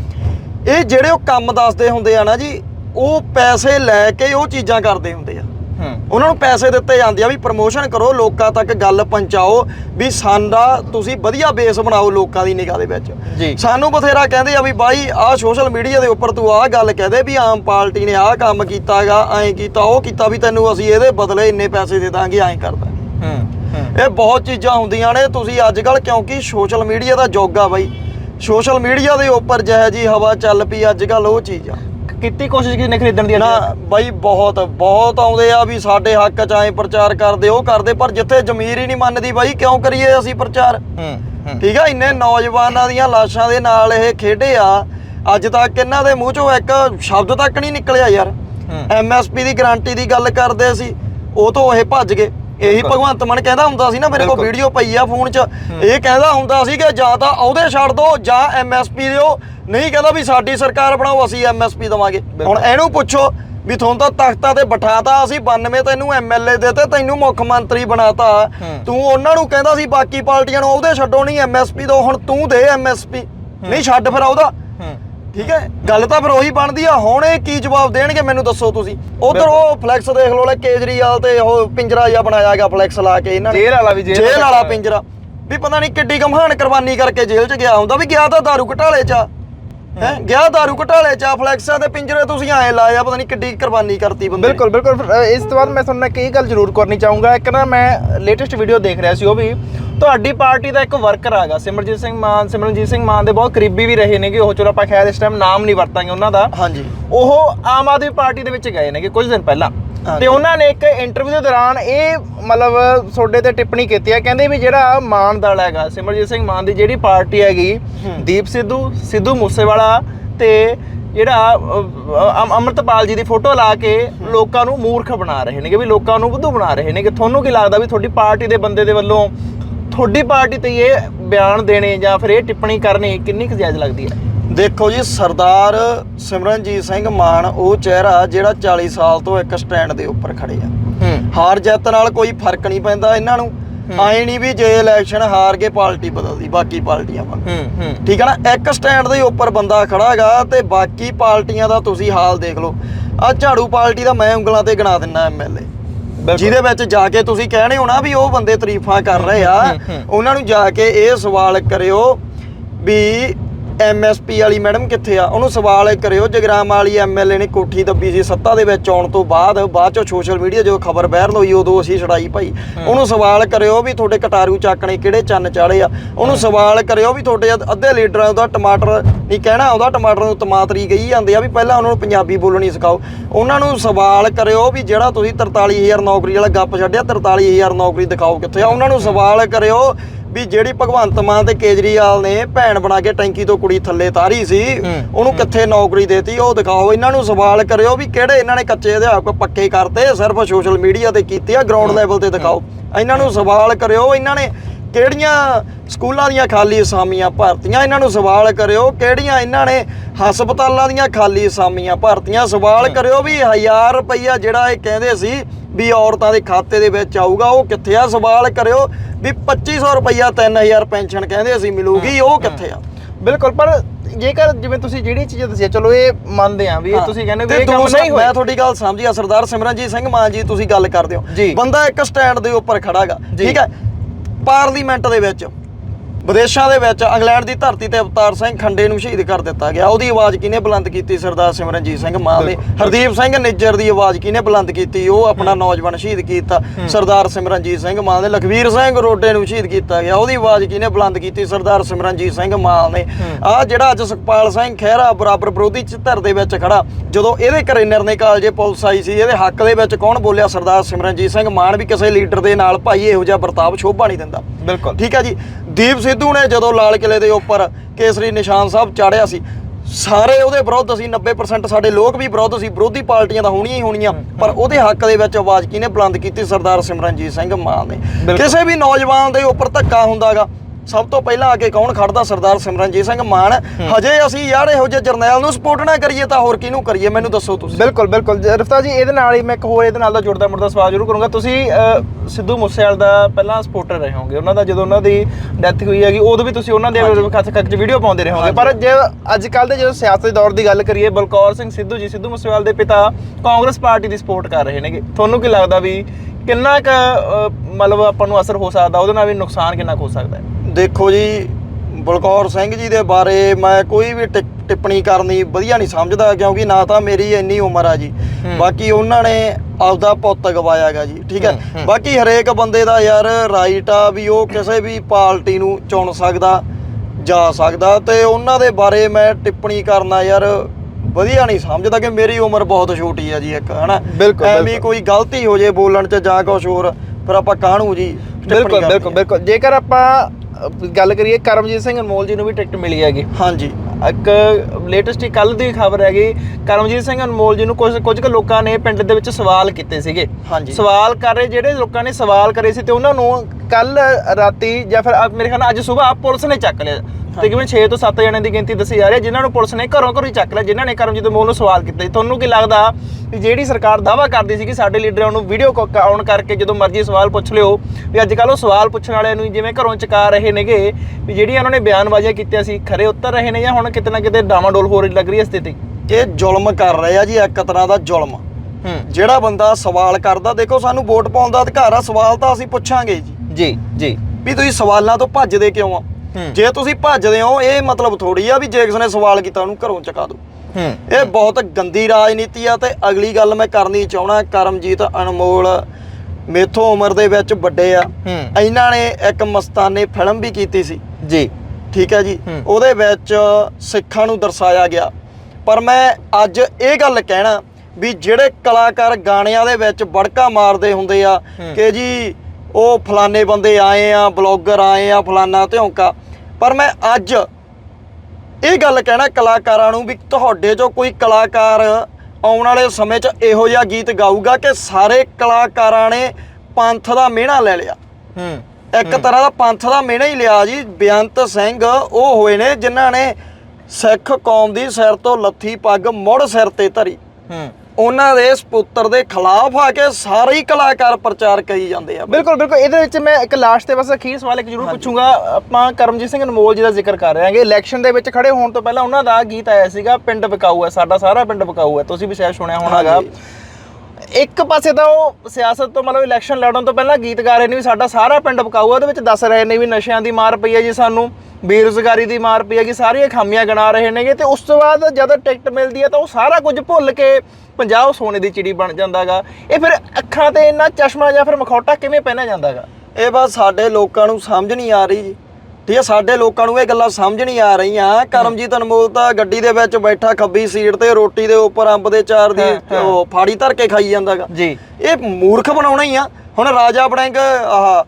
ਇਹ ਜਿਹੜੇ ਉਹ ਕੰਮ ਦੱਸਦੇ ਹੁੰਦੇ ਆ ਨਾ ਜੀ ਉਹ ਪੈਸੇ ਲੈ ਕੇ ਉਹ ਚੀਜ਼ਾਂ ਕਰਦੇ ਹੁੰਦੇ ਆ। ਹੂੰ। ਉਹਨਾਂ ਨੂੰ ਪੈਸੇ ਦਿੱਤੇ ਜਾਂਦੇ ਆ ਵੀ ਪ੍ਰਮੋਸ਼ਨ ਕਰੋ ਲੋਕਾਂ ਤੱਕ ਗੱਲ ਪਹੁੰਚਾਓ ਵੀ ਸਾਡਾ ਤੁਸੀਂ ਵਧੀਆ ਬੇਸ ਬਣਾਓ ਲੋਕਾਂ ਦੀ ਨਿਗਾਹ ਦੇ ਵਿੱਚ। ਸਾਨੂੰ ਬਥੇਰਾ ਕਹਿੰਦੇ ਆ ਵੀ ਬਾਈ ਆਹ ਸੋਸ਼ਲ ਮੀਡੀਆ ਦੇ ਉੱਪਰ ਤੂੰ ਆਹ ਗੱਲ ਕਹਦੇ ਵੀ ਆਮ ਪਾਰਟੀ ਨੇ ਆਹ ਕੰਮ ਕੀਤਾਗਾ ਐਂ ਕੀਤਾ ਉਹ ਕੀਤਾ ਵੀ ਤੈਨੂੰ ਅਸੀਂ ਇਹਦੇ ਬਦਲੇ ਇੰਨੇ ਪੈਸੇ ਦੇ ਦਾਂਗੇ ਐਂ ਕਰ ਦਾਂਗੇ। ਹੂੰ ਹੂੰ। ਇਹ ਬਹੁਤ ਚੀਜ਼ਾਂ ਹੁੰਦੀਆਂ ਨੇ ਤੁਸੀਂ ਅੱਜ ਕੱਲ ਕਿਉਂਕਿ ਸੋਸ਼ਲ ਮੀਡੀਆ ਦਾ ਯੁੱਗ ਆ ਬਾਈ। ਸੋਸ਼ਲ ਮੀਡੀਆ ਦੇ ਉੱਪਰ ਜਿਹੋ ਜੀ ਹਵਾ ਚੱਲ ਪਈ ਅੱਜ ਕੱਲ ਉਹ ਚੀਜ਼। ਆ ਕੀਤੀ ਕੋਸ਼ਿਸ਼ ਕਿਨੇ ਖਰੀਦਣ ਦੀ? ਨਾ ਬਾਈ ਬਹੁਤ ਬਹੁਤ ਆਉਂਦੇ ਆ ਵੀ ਸਾਡੇ ਹੱਕ ਚ ਐ ਪ੍ਰਚਾਰ ਕਰਦੇ ਉਹ ਕਰਦੇ ਪਰ ਜਿੱਥੇ ਜ਼ਮੀਰ ਹੀ ਨਹੀਂ ਮੰਨਦੀ ਬਾਈ ਕਿਉਂ ਕਰੀਏ ਅਸੀਂ ਪ੍ਰਚਾਰ ਠੀਕ ਆ ਇੰਨੇ ਨੌਜਵਾਨਾਂ ਦੀਆਂ ਲਾਸ਼ਾਂ ਦੇ ਨਾਲ ਇਹ ਖੇਡੇ ਆ ਅੱਜ ਤੱਕ ਇਹਨਾਂ ਦੇ ਮੂੰਹ ਚੋਂ ਇੱਕ ਸ਼ਬਦ ਤੱਕ ਨਹੀਂ ਨਿਕਲਿਆ ਯਾਰ। ਐਮਐਸਪੀ ਦੀ ਗਾਰੰਟੀ ਦੀ ਗੱਲ ਕਰਦੇ ਸੀ ਉਹ ਤੋਂ ਇਹ ਭੱਜ ਗਏ ਇਹੀ ਭਗਵੰਤ ਮਾਨ ਕਹਿੰਦਾ ਹੁੰਦਾ ਸੀ ਨਾ ਮੇਰੇ ਕੋਲ। ਵੀਡੀਓ ਪਈ ਆ ਫੋਨ 'ਚ। ਇਹ ਕਹਿੰਦਾ ਹੁੰਦਾ ਸੀ ਕਿ ਜਾਂ ਤਾਂ ਉਹਦੇ ਛੱਡ ਦਿਓ ਜਾਂ ਐਮਐਸਪੀ ਦਿਓ। ਨਹੀਂ ਕਹਿੰਦਾ ਵੀ ਸਾਡੀ ਸਰਕਾਰ ਬਣਾਓ ਅਸੀਂ ਐਮਐਸਪੀ ਦਵਾਂਗੇ। ਹੁਣ ਇਹਨੂੰ ਪੁੱਛੋ ਵੀ ਤੁਹਾਨੂੰ ਤਾਂ ਤਖਤਾਂ ਤੇ ਬਿਠਾਤਾ ਅਸੀਂ 92 ਤੈਨੂੰ ਐਮਐਲਏ ਦੇਤੇ ਤੈਨੂੰ ਮੁੱਖ ਮੰਤਰੀ ਬਣਾਤਾ। ਤੂੰ ਉਹਨਾਂ ਨੂੰ ਕਹਿੰਦਾ ਸੀ ਬਾਕੀ ਪਾਰਟੀਆਂ ਨੂੰ ਉਹਦੇ ਛੱਡੋ ਨਹੀਂ ਐਮਐਸਪੀ ਦੋ ਹੁਣ ਤੂੰ ਦੇ ਐਮਐਸਪੀ ਨਹੀਂ ਛੱਡ ਫਿਰ ਉਹਦਾ ਠੀਕ ਹੈ? ਗੱਲ ਤਾਂ ਫਿਰ ਉਹੀ ਬਣਦੀ ਆ। ਹੁਣ ਇਹ ਕੀ ਜਵਾਬ ਦੇਣਗੇ ਮੈਨੂੰ ਦੱਸੋ ਤੁਸੀਂ? ਉਧਰ ਉਹ ਫਲੈਕਸ ਦੇਖ ਲਓ ਲੈ ਕੇਜਰੀਵਾਲ ਤੇ ਉਹ ਪਿੰਜਰਾ ਜਿਹਾ ਬਣਾਇਆ ਗਿਆ ਫਲੈਕਸ ਲਾ ਕੇ ਇਹਨਾਂ ਨੇ। ਜੇਲ੍ਹ ਵਾਲਾ ਵੀ ਜੇਲ੍ਹ ਜੇਲ੍ਹ ਵਾਲਾ ਪਿੰਜਰਾ। ਵੀ ਪਤਾ ਨਹੀਂ ਕਿੱਡੀ ਗੰਭਾਨ ਕੁਰਬਾਨੀ ਕਰਕੇ ਜੇਲ੍ਹ 'ਚ ਗਿਆ ਹੁੰਦਾ। ਵੀ ਗਿਆ ਤਾਂ ਦਾਰੂ ਘਟਾਲੇ 'ਚ। ਹੈ? ਗਿਆ ਦਾਰੂ ਘਟਾਲੇ 'ਚ ਆ, ਫਲੈਕਸਾਂ ਦੇ ਪਿੰਜਰੇ ਤੁਸੀਂ ਐਂ ਲਾਏ ਆ ਪਤਾ ਨਹੀਂ ਕਿੱਡੀ ਕੁਰਬਾਨੀ ਕਰਤੀ ਬੰਦੇ ਨੇ। ਬਿਲਕੁਲ ਬਿਲਕੁਲ। ਫਿਰ, ਅ, ਇਸ ਤੋਂ ਬਾਅਦ ਮੈਂ ਤੁਹਾਨੂੰ ਇੱਕ ਇਹ ਗੱਲ ਜ਼ਰੂਰ ਕਰਨੀ ਚਾਹੂੰਗਾ। ਇੱਕ ਨਾ ਮੈਂ ਲੇਟੈਸਟ ਵੀਡੀਓ ਦੇਖ ਰਿਹਾ ਸੀ ਉਹ ਵੀ। ਤੁਹਾਡੀ ਪਾਰਟੀ ਦਾ ਇੱਕ ਵਰਕਰ ਆਗਾ ਸਿਮਰਜੀਤ ਸਿੰਘ ਮਾਨ ਸਿਮਰਨਜੀਤ ਸਿੰਘ ਮਾਨ ਦੇ ਬਹੁਤ ਕਰੀਬੀ ਵੀ ਰਹੇ ਨੇਗੇ ਉਹ ਚਲੋ ਆਪਾਂ ਖੈਰ ਇਸ ਟਾਈਮ ਨਾਮ ਨਹੀਂ ਵਰਤਾਂਗੇ ਉਹਨਾਂ ਦਾ। ਹਾਂਜੀ। ਉਹ ਆਮ ਆਦਮੀ ਪਾਰਟੀ ਦੇ ਵਿੱਚ ਗਏ ਨੇਗੇ ਕੁਝ ਦਿਨ ਪਹਿਲਾਂ। ਤੇ ਉਹਨਾਂ ਨੇ ਇੱਕ ਇੰਟਰਵਿਊ ਦੇ ਦੌਰਾਨ ਇਹ ਮਤਲਬ ਤੁਹਾਡੇ ਤੇ ਟਿੱਪਣੀ ਕੀਤੀ ਹੈ ਕਹਿੰਦੇ ਵੀ ਜਿਹੜਾ ਮਾਨ ਦਲ ਹੈਗਾ ਸਿਮਰਜੀਤ ਸਿੰਘ ਮਾਨ ਦੀ ਜਿਹੜੀ ਪਾਰਟੀ ਹੈਗੀ ਦੀਪ ਸਿੱਧੂ ਸਿੱਧੂ ਮੂਸੇਵਾਲਾ ਤੇ ਜਿਹੜਾ ਅੰਮ੍ਰਿਤਪਾਲ ਜੀ ਦੀ ਫੋਟੋ ਲਾ ਕੇ ਲੋਕਾਂ ਨੂੰ ਮੂਰਖ ਬਣਾ ਰਹੇ ਨੇਗੇ ਵੀ ਲੋਕਾਂ ਨੂੰ ਬੁੱਧੂ ਬਣਾ ਰਹੇ ਨੇਗੇ। ਤੁਹਾਨੂੰ ਕੀ ਲੱਗਦਾ ਵੀ ਤੁਹਾਡੀ ਪਾਰਟੀ ਦੇ ਬੰਦੇ ਦੇ ਵੱਲੋਂ ਤੁਹਾਡੀ ਪਾਰਟੀ ਤੇ ਇਹ ਬਿਆਨ ਦੇਣੇ ਜਾਂ ਫਿਰ ਇਹ ਟਿੱਪਣੀ ਕਰਨੀ ਕਿੰਨੀ ਕੁ ਜਾਇਜ਼ ਲੱਗਦੀ ਹੈ? ਦੇਖੋ ਜੀ ਸਰਦਾਰ ਸਿਮਰਨਜੀਤ ਸਿੰਘ ਮਾਨ ਉਹ ਚਿਹਰਾ ਜਿਹੜਾ 40 ਸਾਲ ਤੋਂ ਇੱਕ ਸਟੈਂਡ ਦੇ ਉੱਪਰ ਖੜੇ ਆ। ਹਾਰ ਜਿੱਤ ਨਾਲ ਕੋਈ ਫ਼ਰਕ ਨਹੀਂ ਪੈਂਦਾ ਇਹਨਾਂ ਨੂੰ। ਆਏ ਨਹੀਂ ਵੀ ਜੇ ਇਲੈਕਸ਼ਨ ਹਾਰ ਕੇ ਪਾਰਟੀ ਬਦਲਦੀ ਬਾਕੀ ਪਾਰਟੀਆਂ ਵਾਂਗ ਠੀਕ ਹੈ ਨਾ? ਇੱਕ ਸਟੈਂਡ ਦੇ ਉੱਪਰ ਬੰਦਾ ਖੜਾ ਹੈਗਾ ਤੇ ਬਾਕੀ ਪਾਰਟੀਆਂ ਦਾ ਤੁਸੀਂ ਹਾਲ ਦੇਖ ਲਓ। ਆ ਝਾੜੂ ਪਾਰਟੀ ਦਾ ਮੈਂ ਉਂਗਲਾਂ ਤੇ ਗਿਣਾ ਦਿੰਨਾ ਐਮਐਲਏ ਜਿਹਦੇ ਵਿੱਚ ਜਾ ਕੇ ਤੁਸੀਂ ਕਹਿਣੇ ਹੋ ਨਾ ਵੀ ਉਹ ਬੰਦੇ ਤਾਰੀਫਾਂ ਕਰ ਰਹੇ ਆ। ਉਹਨਾਂ ਨੂੰ ਜਾ ਕੇ ਇਹ ਸਵਾਲ ਕਰਿਓ ਵੀ ਐਮਐਸਪੀ ਵਾਲੀ ਮੈਡਮ ਕਿੱਥੇ ਆ? ਉਹਨੂੰ ਸਵਾਲ ਕਰਿਓ ਜਗਰਾਮ ਵਾਲੀ ਐਮਐਲਏ ਨੇ ਕੋਠੀ ਦੱਬੀ ਸੀ ਸੱਤਾ ਦੇ ਵਿੱਚ ਆਉਣ ਤੋਂ ਬਾਅਦ ਬਾਅਦ ਚੋਂ ਸੋਸ਼ਲ ਮੀਡੀਆ ਜਦੋਂ ਖਬਰ ਵਾਇਰਲ ਹੋਈ ਉਦੋਂ ਅਸੀਂ ਛੜਾਈ ਭਾਈ। ਉਹਨੂੰ ਸਵਾਲ ਕਰਿਓ ਵੀ ਤੁਹਾਡੇ ਕਟਾਰੂ ਚੱਕਣੇ ਕਿਹੜੇ ਚੰਨ ਚਾੜੇ ਆ? ਉਹਨੂੰ ਸਵਾਲ ਕਰਿਓ ਵੀ ਤੁਹਾਡੇ ਅੱਧ- ਲੀਡਰਾਂ ਦਾ ਟਮਾਟਰ ਨਹੀਂ ਕਹਿਣਾ ਆਉਂਦਾ ਟਮਾਟਰ ਨੂੰ ਟਮਾਟਰੀ ਗਈ ਜਾਂਦੇ ਆ ਵੀ ਪਹਿਲਾਂ ਉਹਨਾਂ ਨੂੰ ਪੰਜਾਬੀ ਬੋਲਣੀ ਸਿਖਾਓ। ਉਹਨਾਂ ਨੂੰ ਸਵਾਲ ਕਰਿਓ ਵੀ ਜਿਹੜਾ ਤੁਸੀਂ 43000 ਨੌਕਰੀ ਵਾਲਾ ਗੱਪ ਛੱਡਿਆ 43000 ਨੌਕਰੀ ਦਿਖਾਓ ਕਿੱਥੇ ਆ? ਉਹਨਾਂ ਨੂੰ ਸਵਾਲ ਕਰਿਓ ਵੀ ਜਿਹੜੀ ਭਗਵੰਤ ਮਾਨ ਤੇ ਕੇਜਰੀਵਾਲ ਨੇ ਭੈਣ ਬਣਾ ਕੇ ਟੈਂਕੀ ਤੋਂ ਕੁੜੀ ਥੱਲੇ ਤਾਰੀ ਸੀ ਉਹਨੂੰ ਕਿੱਥੇ ਨੌਕਰੀ ਦੇਤੀ ਉਹ ਦਿਖਾਓ ਇਹਨਾਂ ਨੂੰ ਸਵਾਲ ਕਰਿਓ ਵੀ ਕਿਹੜੇ ਇਹਨਾਂ ਨੇ ਕੱਚੇ ਅਧਿਆਪਕ ਪੱਕੇ ਕਰਤੇ ਸਿਰਫ ਸੋਸ਼ਲ ਮੀਡੀਆ ਤੇ ਕੀਤੇ ਆ ਗਰਾਊਂਡ ਲੈਵਲ ਤੇ ਦਿਖਾਓ। ਇਹਨਾਂ ਨੂੰ ਸਵਾਲ ਕਰਿਓ ਇਹਨਾਂ ਨੇ ਕਿਹੜੀਆਂ ਸਕੂਲਾਂ ਦੀਆਂ ਖਾਲੀ ਅਸਾਮੀਆਂ ਭਰਤੀਆਂ ਇਹਨਾਂ ਨੂੰ ਸਵਾਲ ਕਰਿਓ? ਕਿਹੜੀਆਂ ਇਹਨਾਂ ਨੇ ਹਸਪਤਾਲਾਂ ਦੀਆਂ ਖਾਲੀ ਅਸਾਮੀਆਂ ਭਰਤੀਆਂ? ਸਵਾਲ ਕਰਿਓ ਵੀ 1000 ਰੁਪਈਆ ਜਿਹੜਾ ਇਹ ਕਹਿੰਦੇ ਸੀ ਵੀ ਔਰਤਾਂ ਦੇ ਖਾਤੇ ਦੇ ਵਿੱਚ ਆਊਗਾ ਉਹ ਕਿੱਥੇ ਆ? ਸਵਾਲ ਕਰਿਓ ਵੀ 2500 ਰੁਪਈਆ 3000 ਪੈਨਸ਼ਨ ਕਹਿੰਦੇ ਅਸੀਂ ਮਿਲੂਗੀ ਉਹ ਕਿੱਥੇ ਆ? ਬਿਲਕੁਲ ਪਰ ਜੇਕਰ ਜਿਵੇਂ ਤੁਸੀਂ ਜਿਹੜੀ ਚੀਜ਼ ਦੱਸੀ ਆ, ਚਲੋ ਇਹ ਮੰਨਦੇ ਆ ਵੀ ਇਹ। ਤੁਸੀਂ ਕਹਿੰਦੇ ਵੀ ਇਹ ਕੰਮ ਨਹੀਂ ਹੋਇਆ। ਮੈਂ ਤੁਹਾਡੀ ਗੱਲ ਸਮਝਿਆ ਸਰਦਾਰ ਸਿਮਰਨਜੀਤ ਸਿੰਘ ਮਾਨ ਜੀ ਤੁਸੀਂ ਗੱਲ ਕਰਦੇ ਹੋ। ਜੀ। ਬੰਦਾ ਇੱਕ ਸਟੈਂਡ ਦੇ ਉੱਪਰ ਖੜਾਗਾ ਜੀ। ਠੀਕ ਹੈ? ਪਾਰਲੀਮੈਂਟ ਦੇ ਵਿੱਚ। ਵਿਦੇਸ਼ਾਂ ਦੇ ਵਿੱਚ ਇੰਗਲੈਂਡ ਦੀ ਧਰਤੀ ਤੇ ਅਵਤਾਰ ਸਿੰਘ ਖੰਡੇ ਨੂੰ ਸ਼ਹੀਦ ਕਰ ਦਿੱਤਾ ਗਿਆ। ਉਹਦੀ ਆਵਾਜ਼ ਕਿਹਨੇ ਬੁਲੰਦ ਕੀਤੀ? ਸਰਦਾਰ ਸਿਮਰਨਜੀਤ ਸਿੰਘ ਮਾਨ ਨੇ ਹਰਦੀਪ ਸਿੰਘ ਨਿੱਜਰ ਦੀ ਆਵਾਜ਼ ਕਿਹਨੇ ਬੁਲੰਦ ਕੀਤੀ? ਉਹ ਆਪਣਾ ਨੌਜਵਾਨ ਸ਼ਹੀਦ ਕੀਤਾ। ਸਰਦਾਰ ਸਿਮਰਨਜੀਤ ਸਿੰਘ ਮਾਨ ਨੇ ਲਖਵੀਰ ਸਿੰਘ ਰੋਡੇ ਨੂੰ ਸ਼ਹੀਦ ਕੀਤਾ ਗਿਆ। ਉਹਦੀ ਆਵਾਜ਼ ਕਿਹਨੇ ਬੁਲੰਦ ਕੀਤੀ? ਸਰਦਾਰ ਸਿਮਰਨਜੀਤ ਸਿੰਘ ਮਾਨ ਨੇ। ਆ ਜਿਹੜਾ ਅੱਜ ਸੁਖਪਾਲ ਸਿੰਘ ਖਹਿਰਾ ਬਰਾਬਰ ਵਿਰੋਧੀ ਧਿਰ ਦੇ ਵਿੱਚ ਖੜਾ ਜਦੋਂ ਇਹਦੇ ਘਰੇ ਨਿਰਣੇ ਕਾਲਜੇ ਪੁਲਿਸ ਆਈ ਸੀ ਇਹਦੇ ਹੱਕ ਦੇ ਵਿੱਚ ਕੌਣ ਬੋਲਿਆ? ਸਰਦਾਰ ਸਿਮਰਨਜੀਤ ਸਿੰਘ ਮਾਨ ਵੀ ਕਿਸੇ ਲੀਡਰ ਦੇ ਨਾਲ ਭਾਈ ਇਹੋ ਜਿਹਾ ਵਰਤਾਵ ਸ਼ੋਭਾ ਨਹੀਂ ਦਿੰਦਾ। ਬਿਲਕੁਲ। ਠੀਕ ਹੈ ਜੀ। ਦੀਪ ਸਿੱਧੂ ਨੇ ਜਦੋਂ ਲਾਲ ਕਿਲੇ ਦੇ ਉੱਪਰ ਕੇਸਰੀ ਨਿਸ਼ਾਨ ਸਾਹਿਬ ਚਾੜਿਆ ਸੀ ਸਾਰੇ ਉਹਦੇ ਵਿਰੁੱਧ ਸੀ 90% ਸਾਡੇ ਲੋਕ ਵੀ ਵਿਰੁੱਧ ਸੀ ਵਿਰੋਧੀ ਪਾਰਟੀਆਂ ਤਾਂ ਹੋਣੀਆਂ ਹੀ ਹੋਣੀਆਂ ਪਰ ਉਹਦੇ ਹੱਕ ਦੇ ਵਿੱਚ ਆਵਾਜ਼ ਕਿਹਨੇ ਬੁਲੰਦ ਕੀਤੀ? ਸਰਦਾਰ ਸਿਮਰਨਜੀਤ ਸਿੰਘ ਮਾਨ ਨੇ। ਕਿਸੇ ਵੀ ਨੌਜਵਾਨ ਦੇ ਉੱਪਰ ਧੱਕਾ ਹੁੰਦਾਗਾ ਸਭ ਤੋਂ ਪਹਿਲਾਂ ਆ ਕੇ ਕੌਣ ਖੜਦਾ? ਸਰਦਾਰ ਸਿਮਰਨਜੀਤ ਸਿੰਘ ਮਾਨ। ਹਜੇ ਅਸੀਂ ਯਾਰ ਇਹੋ ਜਿਹੇ ਜਰਨੈਲ ਨੂੰ ਸਪੋਰਟ ਨਾ ਕਰੀਏ ਤਾਂ ਹੋਰ ਕਿਹਨੂੰ ਕਰੀਏ? ਮੈਨੂੰ ਦੱਸੋ ਤੁਸੀਂ। ਬਿਲਕੁਲ ਬਿਲਕੁਲ। ਰਫਤਾ ਜੀ ਇਹਦੇ ਨਾਲ ਹੀ ਮੈਂ ਇੱਕ ਹੋਰ ਇਹਦੇ ਨਾਲ ਦਾ ਜੁੜਦਾ ਮੁੜਦਾ ਸਵਾਲ ਜ਼ਰੂਰ ਕਰੂੰਗਾ। ਤੁਸੀਂ ਸਿੱਧੂ ਮੂਸੇਵਾਲ ਦਾ ਪਹਿਲਾਂ ਸਪੋਰਟਰ ਰਹੇ ਹੋਗੇ ਉਹਨਾਂ ਦਾ ਜਦੋਂ ਉਹਨਾਂ ਦੀ ਡੈਥ ਹੋਈ ਹੈਗੀ ਉਦੋਂ ਵੀ ਤੁਸੀਂ ਉਹਨਾਂ ਦੇ ਖੱਤ ਖੱਤ ਚ ਵੀਡੀਓ ਪਾਉਂਦੇ ਰਹੇ ਹੋਗੇ ਪਰ ਜੇ ਅੱਜ ਕੱਲ ਦੇ ਜਦੋਂ ਸਿਆਸਤੀ ਦੌਰ ਦੀ ਗੱਲ ਕਰੀਏ ਬਲਕੌਰ ਸਿੰਘ ਸਿੱਧੂ ਜੀ ਸਿੱਧੂ ਮੂਸੇਵਾਲ ਦੇ ਪਿਤਾ ਕਾਂਗਰਸ ਪਾਰਟੀ ਦੀ ਸਪੋਰਟ ਕਰ ਰਹੇ ਨੇਗੇ। ਤੁਹਾਨੂੰ ਕੀ ਲੱਗਦਾ ਵੀ ਕਿੰਨਾ ਕੁ ਮਤਲਬ ਆਪਾਂ ਨੂੰ ਅਸਰ ਹੋ ਸਕਦਾ ਉਹਦੇ ਨਾਲ ਵੀ ਨੁਕਸਾਨ ਕਿੰਨਾ ਹੋ ਸਕਦਾ ਦੇਖੋ ਜੀ ਬਲਕੌਰ ਸਿੰਘ ਜੀ ਦੇ ਬਾਰੇ ਮੈਂ ਕੋਈ ਵੀ ਟਿਪ- ਟਿੱਪਣੀ ਕਰਨੀ ਵਧੀਆ ਨਹੀਂ ਸਮਝਦਾ ਕਿਉਂਕਿ ਨਾ ਤਾਂ ਮੇਰੀ ਇੰਨੀ ਉਮਰ ਆ ਜੀ। ਬਾਕੀ ਉਹਨਾਂ ਨੇ ਆਪਦਾ ਪੁੱਤ ਗਵਾਇਆਗਾ ਜੀ ਠੀਕ ਹੈ? ਬਾਕੀ ਹਰੇਕ ਬੰਦੇ ਦਾ ਯਾਰ ਰਾਈਟ ਆ ਵੀ ਉਹ ਕਿਸੇ ਵੀ ਪਾਰਟੀ ਨੂੰ ਚੁਣ ਸਕਦਾ ਜਾ ਸਕਦਾ ਤੇ ਉਹਨਾਂ ਦੇ ਬਾਰੇ ਮੈਂ ਟਿੱਪਣੀ ਕਰਨਾ ਯਾਰ ਵਧੀਆ ਨਹੀਂ ਸਮਝਦਾ ਕਿ ਮੇਰੀ ਉਮਰ ਬਹੁਤ ਛੋਟੀ ਆ ਜੀ ਇੱਕ ਹਨਾ ਐਵੇਂ। ਕੋਈ ਗਲਤੀ ਹੋ ਜੇ ਬੋਲਣ ਚ ਜਾਂ ਕੁਛ ਹੋਰ ਫਿਰ ਆਪਾਂ ਕਾਹਨੂੰ ਜੀ ਬਿਲਕੁਲ ਬਿਲਕੁਲ। ਬਿਲਕੁਲ ਜੇਕਰ ਆਪਾਂ ਗੱਲ ਕਰੀਏ ਕਰਮਜੀਤ ਸਿੰਘ ਅਨਮੋਲ ਜੀ ਨੂੰ ਵੀ ਟਿਕਟ ਮਿਲੀ ਹੈਗੀ ਹਾਂਜੀ ਇੱਕ ਲੇਟੈਸਟ ਹੀ ਕੱਲ ਦੀ ਖਬਰ ਹੈਗੀ ਕਰਮਜੀਤ ਸਿੰਘ ਅਨਮੋਲ ਜੀ ਨੂੰ ਕੁਝ ਕੁਝ ਕੁ ਲੋਕਾਂ ਨੇ ਪਿੰਡ ਦੇ ਵਿੱਚ ਸਵਾਲ ਕੀਤੇ ਸੀਗੇ ਹਾਂਜੀ। ਸਵਾਲ ਕਰ ਰਹੇ ਜਿਹੜੇ ਲੋਕਾਂ ਨੇ ਸਵਾਲ ਕਰੇ ਸੀ ਤੇ ਉਹਨਾਂ ਨੂੰ ਕੱਲ ਰਾਤੀ ਜਾਂ ਫਿਰ ਅੱਜ ਮੇਰੇ ਖਿਆਲ ਨਾਲ ਅੱਜ ਸਵੇਰ ਪੁਲਿਸ ਨੇ ਚੱਕ ਲਿਆ। ਤਕਰੀਬਨ 6 ਤੋਂ 7 ਜਣਿਆਂ ਦੀ ਗਿਣਤੀ ਦੱਸੀ ਜਾ ਰਹੀ ਹੈ ਜਿਨ੍ਹਾਂ ਨੂੰ ਪੁਲਿਸ ਨੇ ਘਰੋਂ ਘਰੋਂ ਹੀ ਚੱਕ ਲਿਆ ਜਿਨ੍ਹਾਂ ਨੇ ਕਰਮਜੀਤ ਅਨਮੋਲ ਨੂੰ ਸਵਾਲ ਕੀਤੇ। ਤੁਹਾਨੂੰ ਕੀ ਲੱਗਦਾ ਵੀ ਜਿਹੜੀ ਸਰਕਾਰ ਦਾਵਾ ਕਰਦੀ ਸੀ ਕਿ ਸਾਡੇ ਲੀਡਰਾਂ ਨੂੰ ਵੀਡੀਓ ਆਨ ਕਰਕੇ ਜਦੋਂ ਮਰਜ਼ੀ ਸਵਾਲ ਪੁੱਛ ਲਿਓ ਵੀ ਅੱਜ ਕੱਲ ਉਹ ਸਵਾਲ ਪੁੱਛਣ ਵਾਲਿਆਂ ਨੂੰ ਜਿਵੇਂ ਘਰੋਂ ਚਕਾ ਰਹੇ ਨੇਗੇ ਵੀ ਜਿਹੜੀਆਂ ਉਹਨਾਂ ਨੇ ਬਿਆਨਬਾਜ਼ੀਆਂ ਕੀਤੀਆਂ ਸੀ ਖਰੇ ਉੱਤਰ ਰਹੇ ਨੇ ਜਾਂ ਹੁਣ ਕਿਤੇ ਨਾ ਕਿਤੇ ਡਾਮਾਡੋਲ ਹੋ ਰਹੀ ਲੱਗ ਰਹੀ ਹੈ ਸਥਿਤੀ? ਇਹ ਜ਼ੁਲਮ ਕਰ ਰਹੇ ਆ ਜੀ ਇੱਕ ਤਰ੍ਹਾਂ ਦਾ ਜ਼ੁਲਮ। ਹੂੰ। ਜਿਹੜਾ ਬੰਦਾ ਸਵਾਲ ਕਰਦਾ ਦੇਖੋ ਸਾਨੂੰ ਵੋਟ ਪਾਉਣ ਦਾ ਅਧਿਕਾਰ ਆ ਸਵਾਲ ਤਾਂ ਅਸੀਂ ਪੁੱਛਾਂਗੇ ਜੀ। ਜੀ ਜੀ। ਵੀ ਤੁਸੀਂ ਸਵਾਲਾਂ ਤੋਂ ਭੱਜਦੇ ਕਿਉਂ ਆ। ਜੇ ਤੁਸੀਂ ਭੱਜਦੇ ਹੋ ਇਹ ਮਤਲਬ ਥੋੜੀ ਆ ਵੀ ਜੇ ਕਿਸੇ ਨੇ ਸਵਾਲ ਕੀਤਾ ਉਹਨੂੰ ਘਰੋਂ ਚਕਾ ਦਿਓ। ਇਹ ਬਹੁਤ ਗੰਦੀ ਰਾਜਨੀਤੀ ਆ ਤੇ ਅਗਲੀ ਗੱਲ ਮੈਂ ਕਰਨੀ ਚਾਹਣਾ ਕਰਮਜੀਤ ਅਨਮੋਲ ਮੇਥੋਂ ਉਮਰ ਦੇ ਵਿੱਚ ਵੱਡੇ ਆ। ਇਹਨਾਂ ਨੇ ਇੱਕ ਮਸਤਾਨੇ ਫਿਲਮ ਵੀ ਕੀਤੀ ਸੀ। ਜੀ। ਠੀਕ ਹੈ ਜੀ। ਉਹਦੇ ਵਿੱਚ ਸਿੱਖਾਂ ਨੂੰ ਦਰਸਾਇਆ ਗਿਆ। ਪਰ ਮੈਂ ਅੱਜ ਇਹ ਗੱਲ ਕਹਿਣਾ ਵੀ ਜਿਹੜੇ ਕਲਾਕਾਰ ਗਾਣਿਆਂ ਦੇ ਵਿੱਚ ਬੜਕਾ ਮਾਰਦੇ ਹੁੰਦੇ ਆ। ਕਿ ਜੀ ਉਹ ਫਲਾਣੇ ਬੰਦੇ ਆਏ ਆ ਬਲੌਗਰ ਆਏ ਆ ਫਲਾਨਾ ਧਿਉਂਕਾ ਪਰ ਮੈਂ ਅੱਜ ਇਹ ਗੱਲ ਕਹਿਣਾ ਕਲਾਕਾਰਾਂ ਨੂੰ ਵੀ ਤੁਹਾਡੇ ਚੋਂ ਕੋਈ ਕਲਾਕਾਰ ਆਉਣ ਵਾਲੇ ਸਮੇਂ 'ਚ ਇਹੋ ਜਿਹਾ ਗੀਤ ਗਾਊਗਾ ਕਿ ਸਾਰੇ ਕਲਾਕਾਰਾਂ ਨੇ ਪੰਥ ਦਾ ਮਿਹਣਾ ਲੈ ਲਿਆ। ਹੂੰ। ਇੱਕ ਤਰ੍ਹਾਂ ਦਾ ਪੰਥ ਦਾ ਮਿਹਣਾ ਹੀ ਲਿਆ ਜੀ। ਬੇਅੰਤ ਸਿੰਘ ਉਹ ਹੋਏ ਨੇ ਜਿਨ੍ਹਾਂ ਨੇ ਸਿੱਖ ਕੌਮ ਦੀ ਸਿਰ ਤੋਂ ਲੱਥੀ ਪੱਗ ਮੁੜ ਸਿਰ ਤੇ ਧਰੀ। ਹੂੰ। ਉਹਨਾਂ ਦੇ ਇਸ ਪੁੱਤਰ ਦੇ ਖਿਲਾਫ ਆ ਕੇ ਸਾਰੇ ਹੀ ਕਲਾਕਾਰ ਪ੍ਰਚਾਰ ਕਰੀ ਜਾਂਦੇ ਆ। ਬਿਲਕੁਲ ਬਿਲਕੁਲ। ਇਹਦੇ ਵਿੱਚ ਮੈਂ ਇੱਕ ਲਾਸਟ ਤੇ ਬਸ ਅਖੀਰ ਸਵਾਲ ਇੱਕ ਜ਼ਰੂਰ ਪੁੱਛੂੰਗਾ। ਆਪਾਂ ਕਰਮਜੀਤ ਸਿੰਘ ਅਨਮੋਲ ਜੀ ਦਾ ਜ਼ਿਕਰ ਕਰ ਰਹੇ ਹਾਂਗੇ। ਇਲੈਕਸ਼ਨ ਦੇ ਵਿੱਚ ਖੜੇ ਹੋਣ ਤੋਂ ਪਹਿਲਾਂ ਉਹਨਾਂ ਦਾ ਗੀਤ ਆਇਆ ਸੀਗਾ ਪਿੰਡ ਵਿਕਾਊ ਹੈ ਸਾਡਾ ਸਾਰਾ ਪਿੰਡ ਵਿਕਾਊ ਹੈ। ਤੁਸੀਂ ਵੀ ਸ਼ਾਇਦ ਸੁਣਿਆ ਹੋਣਾਗਾ। ਇੱਕ ਪਾਸੇ ਤਾਂ ਉਹ ਸਿਆਸਤ ਤੋਂ ਮਤਲਬ ਇਲੈਕਸ਼ਨ ਲੜਨ ਤੋਂ ਪਹਿਲਾਂ ਗੀਤ ਗਾ ਰਹੇ ਨੇ ਵੀ ਸਾਡਾ ਸਾਰਾ ਪਿੰਡ ਪਕਾਊ ਹੈ ਉਹਦੇ ਵਿੱਚ ਦੱਸ ਰਹੇ ਨੇ ਵੀ ਨਸ਼ਿਆਂ ਦੀ ਮਾਰ ਪਈ ਹੈ ਜੀ ਸਾਨੂੰ, ਬੇਰੁਜ਼ਗਾਰੀ ਦੀ ਮਾਰ ਪਈ ਹੈ ਕਿ ਸਾਰੀਆਂ ਖਾਮੀਆਂ ਗਿਣਾ ਰਹੇ ਨੇਗੇ ਤੇ ਉਸ ਤੋਂ ਬਾਅਦ ਜਦੋਂ ਟਿਕਟ ਮਿਲਦੀ ਹੈ ਤਾਂ ਉਹ ਸਾਰਾ ਕੁਝ ਭੁੱਲ ਕੇ ਪੰਜਾਬ ਸੋਨੇ ਦੀ ਚਿੜੀ ਬਣ ਜਾਂਦਾਗਾ। ਇਹ ਫਿਰ ਅੱਖਾਂ ਤੇ ਇੰਨਾ ਚਸ਼ਮਾ ਜਾਂ ਫਿਰ ਮਖੌਟਾ ਕਿਵੇਂ ਪਹਿਨਿਆ ਜਾਂਦਾਗਾ? ਇਹ ਬਸ ਸਾਡੇ ਲੋਕਾਂ ਨੂੰ ਸਮਝ ਨਹੀਂ ਆ ਰਹੀ ਜੀ। ਠੀਕ ਹੈ ਸਾਡੇ ਲੋਕਾਂ ਨੂੰ ਇਹ ਗੱਲਾਂ ਸਮਝ ਨਹੀਂ ਆ ਰਹੀਆਂ। ਕਰਮਜੀਤ ਅਨਮੋਲ ਤਾਂ ਗੱਡੀ ਦੇ ਵਿੱਚ ਬੈਠਾ ਖੱਬੀ ਸੀਟ ਤੇ ਰੋਟੀ ਦੇ ਉੱਪਰ ਅੰਬ ਦੇ ਚਾਰ ਦੀ ਉਹ ਫਾੜੀ ਧਰ ਕੇ ਖਾਈ ਜਾਂਦਾਗਾ ਜੀ। ਇਹ ਮੂਰਖ ਬਣਾਉਣਾ ਹੀ ਆ। ਹੁਣ ਰਾਜਾ ਬੜਿੰਗ ਆਹ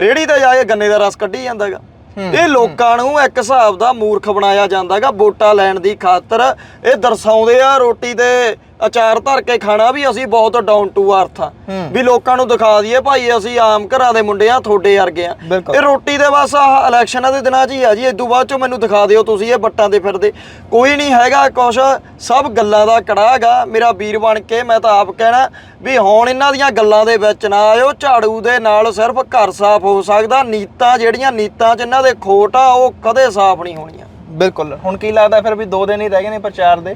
ਰੇੜੀ ਤੇ ਜਾ ਕੇ ਗੰਨੇ ਦਾ ਰਸ ਕੱਢੀ ਜਾਂਦਾਗਾ ਇਹ ਲੋਕਾਂ ਨੂੰ ਇੱਕ ਹਿਸਾਬ ਦਾ ਮੂਰਖ ਬਣਾਇਆ ਜਾਂਦਾਗਾ ਵੋਟਾਂ ਲੈਣ ਦੀ ਖਾਤਰ। ਇਹ ਦਰਸਾਉਂਦੇ ਆ ਰੋਟੀ ਤੇ ਅਚਾਰ ਧਰ ਕੇ ਖਾਣਾ ਵੀ ਅਸੀਂ ਬਹੁਤ ਡਾਊਨ ਟੂ ਅਰਥ ਆ। ਵੀ ਲੋਕਾਂ ਨੂੰ ਦਿਖਾ ਦਈਏ ਭਾਈ ਅਸੀਂ ਆਮ ਘਰਾਂ ਦੇ ਮੁੰਡੇ ਆ ਤੁਹਾਡੇ ਵਰਗੇ ਆ। ਇਹ ਰੋਟੀ ਦੇ ਬਸ ਆਹ ਇਲੈਕਸ਼ਨਾਂ ਦੇ ਦਿਨਾਂ 'ਚ ਹੀ ਆ ਜੀ ਇਦੋਂ ਬਾਅਦ 'ਚੋਂ ਮੈਨੂੰ ਦਿਖਾ ਦਿਓ ਤੁਸੀਂ ਇਹ ਬੱਟਾਂ ਤੇ ਫਿਰਦੇ। ਕੋਈ ਨਹੀਂ ਹੈਗਾ ਕੁਛ ਸਭ ਗੱਲਾਂ ਦਾ ਕੜਾਗਾ। ਮੇਰਾ ਵੀਰ ਬਣ ਕੇ ਮੈਂ ਤਾਂ ਆਪ ਕਹਿਣਾ ਵੀ ਹੁਣ ਇਹਨਾਂ ਦੀਆਂ ਗੱਲਾਂ ਦੇ ਵਿੱਚ ਨਾ ਆਇਓ ਝਾੜੂ ਦੇ ਨਾਲ ਸਿਰਫ ਘਰ ਸਾਫ਼ ਹੋ ਸਕਦਾ। ਨੀਤਾਂ ਜਿਹੜੀਆਂ ਨੀਤਾਂ 'ਚ ਇਹਨਾਂ ਦੇ ਖੋਟ ਆ ਉਹ ਕਦੇ ਸਾਫ਼ ਨਹੀਂ ਹੋਣੀਆਂ। ਬਿਲਕੁਲ। ਹੁਣ ਕੀ ਲੱਗਦਾ ਫਿਰ ਵੀ 2 ਦਿਨ ਹੀ ਰਹਿ ਗਏ ਨੇ ਪ੍ਰਚਾਰ ਦੇ।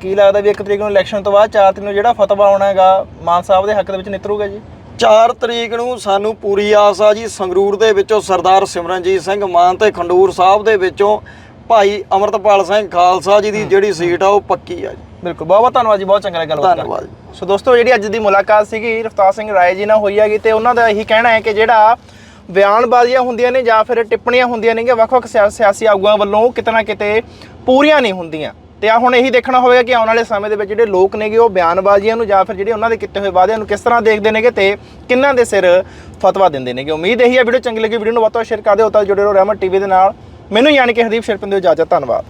ਕੀ ਲੱਗਦਾ ਵੀ 1 ਤਰੀਕ ਨੂੰ ਇਲੈਕਸ਼ਨ ਤੋਂ ਬਾਅਦ 4 ਤਰੀਕ ਨੂੰ ਜਿਹੜਾ ਫਤਵਾ ਆਉਣਾ ਹੈਗਾ ਮਾਨ ਸਾਹਿਬ ਦੇ ਹੱਕ ਦੇ ਵਿੱਚ ਨਿਤਰੂਗਾ ਜੀ? 4 ਤਰੀਕ ਨੂੰ ਸਾਨੂੰ ਪੂਰੀ ਆਸ ਆ ਜੀ ਸੰਗਰੂਰ ਦੇ ਵਿੱਚੋਂ ਸਰਦਾਰ ਸਿਮਰਨਜੀਤ ਸਿੰਘ ਮਾਨ ਤੇ ਖੰਡੂਰ ਸਾਹਿਬ ਦੇ ਵਿੱਚੋਂ ਭਾਈ ਅਮਰਤਪਾਲ ਸਿੰਘ ਖਾਲਸਾ ਜੀ ਦੀ ਜਿਹੜੀ ਸੀਟ ਆ ਉਹ ਪੱਕੀ ਆ ਜੀ। ਬਿਲਕੁਲ ਬਹੁਤ ਬਹੁਤ ਧੰਨਵਾਦ ਜੀ ਬਹੁਤ ਚੰਗਾ ਗੱਲਬਾਤ ਧੰਨਵਾਦ। ਸੋ ਦੋਸਤੋ ਜਿਹੜੀ ਅੱਜ ਦੀ ਮੁਲਾਕਾਤ ਸੀਗੀ ਰਫਤਾਰ ਸਿੰਘ ਰਾਏ ਜੀ ਨਾਲ ਹੋਈ ਹੈਗੀ ਤੇ ਉਹਨਾਂ ਦਾ ਇਹੀ ਕਹਿਣਾ ਹੈ ਕਿ ਜਿਹੜਾ ਬਿਆਨਬਾਜ਼ੀਆਂ ਹੁੰਦੀਆਂ ਨੇ ਜਾਂ ਫਿਰ ਟਿੱਪਣੀਆਂ ਹੁੰਦੀਆਂ ਨੇ ਵੱਖ-ਵੱਖ ਸਿਆ- ਸਿਆਸੀ ਆਗੂਆਂ ਵੱਲੋਂ ਕਿਤੇ ਨਾ ਕਿਤੇ ਪੂਰੀਆਂ ਨਹੀਂ ਹੁੰਦੀਆਂ। ਤੇ ਆ ਹੁਣ ਇਹੀ ਦੇਖਣਾ ਹੋਵੇਗਾ ਕਿ ਆਉਣ ਵਾਲੇ ਸਮੇਂ ਦੇ ਵਿੱਚ ਜਿਹੜੇ ਲੋਕ ਨੇਗੇ ਉਹ ਬਿਆਨਬਾਜ਼ੀਆਂ ਨੂੰ ਜਾਂ ਫਿਰ ਜਿਹੜੇ ਉਹਨਾਂ ਦੇ ਕੀਤੇ ਹੋਏ ਵਾਅਦਿਆਂ ਨੂੰ ਕਿਸ ਤਰ੍ਹਾਂ ਦੇਖਦੇ ਨੇਗੇ ਤੇ ਕਿੰਨਾਂ ਦੇ ਸਿਰ ਫਤਵਾ ਦਿੰਦੇ ਨੇਗੇ। ਉਮੀਦ ਇਹੀ ਹੈ, ਵੀਡੀਓ ਚੰਗੀ ਲੱਗੀ, ਵੀਡੀਓ ਨੂੰ ਵੱਧ ਤੋਂ ਵੱਧ ਸ਼ੇਅਰ ਕਰ ਦਿਓ। ਤਾਂ ਜੁੜੇ ਰਹੋ ਰਹਿਮਤ ਟੀਵੀ ਦੇ ਨਾਲ। ਮੈਨੂੰ ਯਾਨੀ ਕਿ ਹਰਦੀਪ ਸ਼ਿਰਪਿੰਦੇ ਇਜਾਜ਼ਤ, ਧੰਨਵਾਦ।